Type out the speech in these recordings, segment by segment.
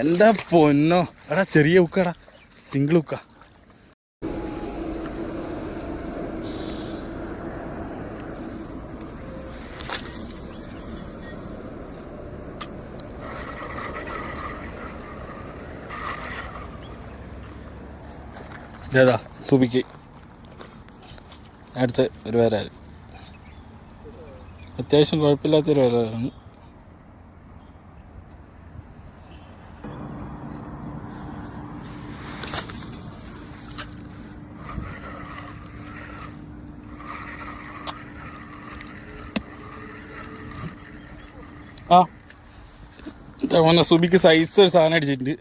എന്റെ പൊന്നോ? എടാ ചെറിയ ഉക്കടാ. സിംഗിൾ ഉക്ക. ഇതേതാ സുബിക്ക്. അടുത്ത് ഒരു വരാൽ അത്യാവശ്യം കുഴപ്പമില്ലാത്തൊരു പേരാണ് ആ മോനെ സുബിക്ക് സൈസ് ഒരു സാധനം അടിച്ചിട്ടുണ്ട്.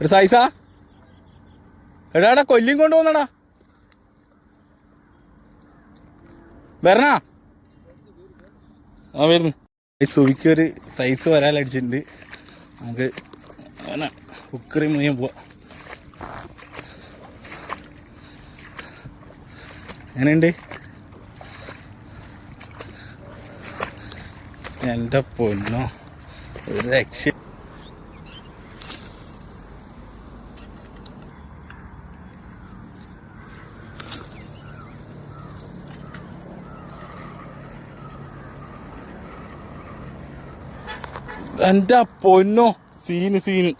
ഒരു സൈസാ എടാടാ കൊല്ലിയും കൊണ്ട് പോന്നടാ വരണാ? ആ വരുന്നു. സുബിക്ക് ഒരു സൈസ് വരാലടിച്ചിട്ടുണ്ട് നമുക്ക് അങ്ങനെ ഉക്കറി മുയ്യാൻ പോവാ. എങ്ങനെയുണ്ട്? എന്റെ പൊന്നോ ഒരു രക്ഷ എന്റെ പൊന്നോ സീന് സീന്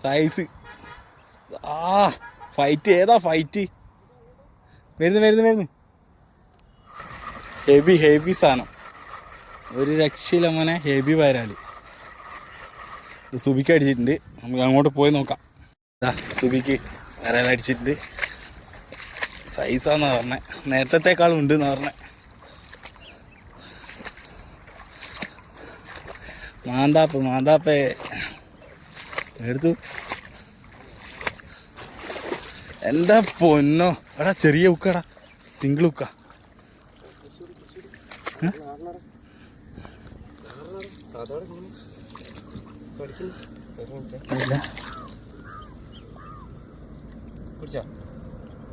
സൈസ് ആ ഫൈറ്റ് ഏതാ ഫൈറ്റ് വരുന്നു വരുന്നു വരുന്നു. ഹെവി ഹെവി സാധനം. ഒരു രക്ഷയില്ല മോനെ. ഹെവി ഇത് സുബിക്ക് അടിച്ചിട്ടുണ്ട്. നമുക്ക് അങ്ങോട്ട് പോയി നോക്കാം. സുബിക്ക് വരാലടിച്ചിട്ടുണ്ട് സൈസാന്നാ പറഞ്ഞേ. നേരത്തേക്കാളും ഉണ്ട് എന്നാ പറഞ്ഞേ. മാന്താപ്പ് മാന്താപ്പേ. എടുത്തു. എന്താ പൊന്നോ? എടാ ചെറിയ ഉക്കടാ. സിംഗിൾ ഉക്ക.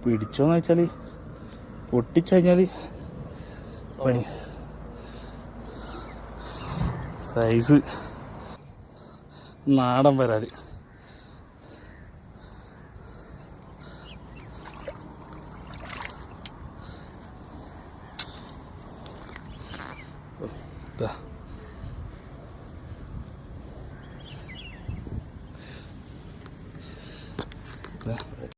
പിടിച്ചോന്ന് വെച്ചാൽ പൊട്ടിച്ചു പണി. സൈസ് നാടൻ വരാൽ ഇതാ